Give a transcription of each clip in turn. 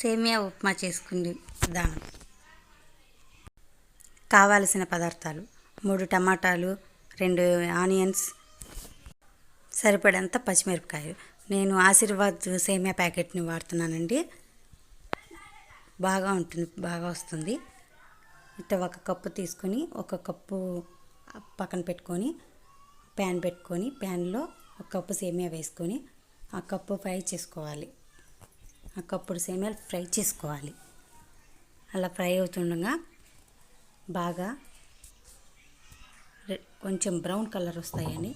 సేమియా ఉప్మా చేసుకునే విధానం కావాల్సిన పదార్థాలు మూడు టమాటాలు రెండు ఆనియన్స్ సరిపడంత పచ్చిమిరపకాయలు. నేను ఆశీర్వాద్ సేమియా ప్యాకెట్ని వాడుతున్నానండి. బాగా ఉంటుంది బాగా వస్తుంది. ఇట్లా ఒక కప్పు తీసుకొని ఒక కప్పు పక్కన పెట్టుకొని ప్యాన్ పెట్టుకొని ప్యాన్లో ఒక కప్పు సేమియా వేసుకొని ఆ కప్పు ఫ్రై చేసుకోవాలి. ఆ కప్పుడు సేమియాలు ఫ్రై చేసుకోవాలి. అలా ఫ్రై అవుతుండగా బాగా కొంచెం బ్రౌన్ కలర్ వస్తాయని.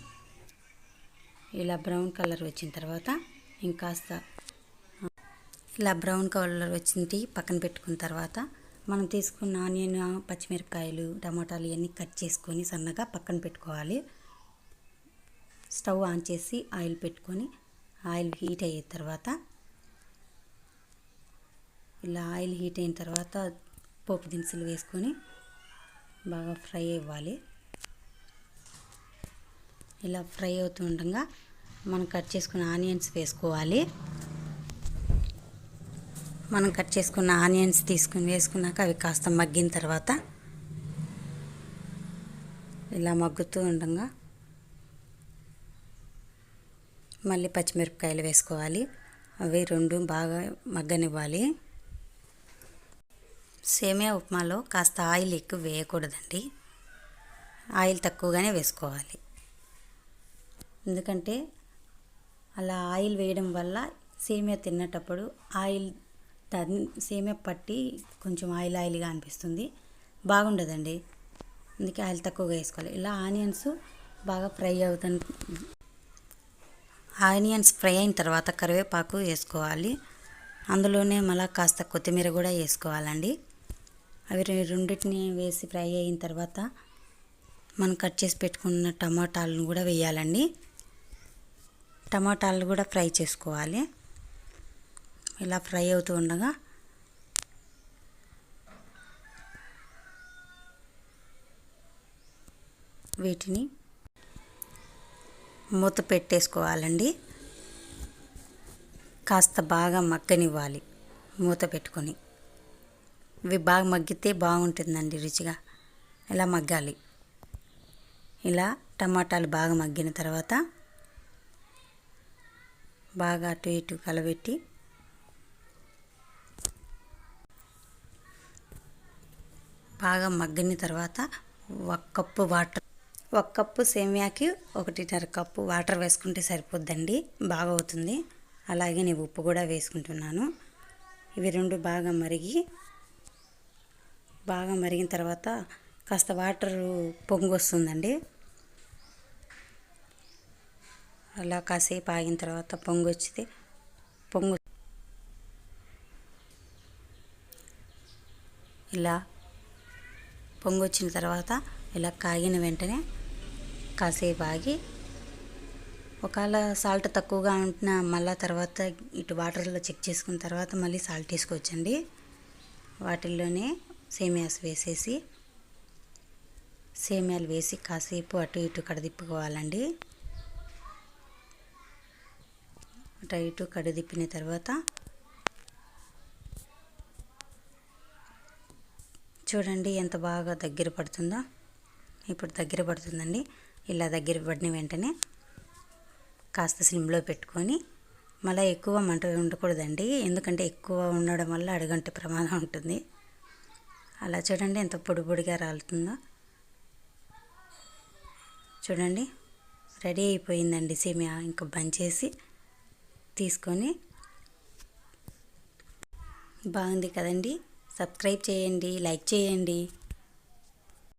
ఇలా బ్రౌన్ కలర్ వచ్చిన తర్వాత ఇంకాస్త ఇలా బ్రౌన్ కలర్ వచ్చింది పక్కన పెట్టుకున్న తర్వాత మనం తీసుకున్న ఆనియన్ పచ్చిమిరపకాయలు టమాటాలు ఇవన్నీ కట్ చేసుకొని సన్నగా పక్కన పెట్టుకోవాలి. స్టవ్ ఆన్ చేసి ఆయిల్ పెట్టుకొని ఆయిల్ హీట్ అయిన తర్వాత ఇలా ఆయిల్ హీట్ అయిన తర్వాత పోపు దినుసులు వేసుకొని బాగా ఫ్రై అవ్వాలి. ఇలా ఫ్రై అవుతూ ఉండగా మనం కట్ చేసుకున్న ఆనియన్స్ వేసుకోవాలి. మనం కట్ చేసుకున్న ఆనియన్స్ తీసుకుని వేసుకున్నాక అవి కాస్త మగ్గిన తర్వాత ఇలా మగ్గుతూ ఉండగా మళ్ళీ పచ్చిమిరపకాయలు వేసుకోవాలి. అవి రెండు బాగా మగ్గనివ్వాలి. సేమియా ఉప్మాలో కాస్త ఆయిల్ ఎక్కువ వేయకూడదండి. ఆయిల్ తక్కువగానే వేసుకోవాలి. ఎందుకంటే అలా ఆయిల్ వేయడం వల్ల సేమియా తినేటప్పుడు ఆయిల్ దాన్ని సేమియా పట్టి కొంచెం ఆయిల్ ఆయిల్గా అనిపిస్తుంది. బాగుండదండి. అందుకే ఆయిల్ తక్కువగా వేసుకోవాలి. ఇలా ఆనియన్స్ బాగా ఫ్రై అవుతుంది ఆనియన్స్ ఫ్రై అయిన తర్వాత కరివేపాకు వేసుకోవాలి. అందులోనే మళ్ళా కాస్త కొత్తిమీర కూడా వేసుకోవాలండి. అవి రెండింటిని వేసి ఫ్రై అయిన తర్వాత మనం కట్ చేసి పెట్టుకున్న టమాటాలను కూడా వేయాలండి. టమాటాలు కూడా ఫ్రై చేసుకోవాలి. ఇలా ఫ్రై అవుతూ ఉండగా వీటిని మూత పెట్టేసుకోవాలండి. కాస్త బాగా మగ్గనివ్వాలి మూత పెట్టుకొని. ఇవి బాగా మగ్గితే బాగుంటుందండి రుచిగా. ఇలా మగ్గాలి. ఇలా టమాటాలు బాగా మగ్గిన తర్వాత బాగా అటు ఇటు కలబెట్టి బాగా మగ్గిన తర్వాత ఒక కప్పు వాటర్ ఒక కప్పు సేమియాకి ఒకటిన్నర కప్పు వాటర్ వేసుకుంటే సరిపోద్దండి బాగా అవుతుంది అలాగే నేను ఉప్పు కూడా వేసుకుంటున్నాను. ఇవి రెండు బాగా మరిగి బాగా మరిగిన తర్వాత కాస్త వాటర్ పొంగు వస్తుందండి అలా కాసేపు ఆగిన తర్వాత పొంగు వచ్చితే పొంగు ఇలా పొంగు వచ్చిన తర్వాత ఇలా కాగిన వెంటనే కాసేపు ఆగి ఒకవేళ సాల్ట్ తక్కువగా ఉంటున్నా మళ్ళా తర్వాత ఇటు వాటర్లో చెక్ చేసుకున్న తర్వాత మళ్ళీ సాల్ట్ వేసుకోవచ్చండి. వాటిల్లోనే సేమియాస్ వేసేసి సేమియాలు వేసి కాసేపు అటు ఇటు కడదిప్పుకోవాలండి. అటు ఇటు కడదిప్పిన తర్వాత చూడండి ఎంత బాగా దగ్గర పడుతుందో. ఇప్పుడు దగ్గర పడుతుందండి. ఇలా దగ్గర పడిన వెంటనే కాస్త సిమ్లో పెట్టుకొని మళ్ళీ ఎక్కువ మంట ఉండకూడదండి. ఎందుకంటే ఎక్కువ ఉండడం వల్ల అడుగంటే ప్రమాదం ఉంటుంది. అలా చూడండి ఎంత పొడి పొడిగా రాలుతుందో. చూడండి రెడీ అయిపోయిందండి సేమియా. ఇంకా బంద్ చేసి తీసుకొని బాగుంది కదండి. సబ్స్క్రైబ్ చేయండి లైక్ చేయండి.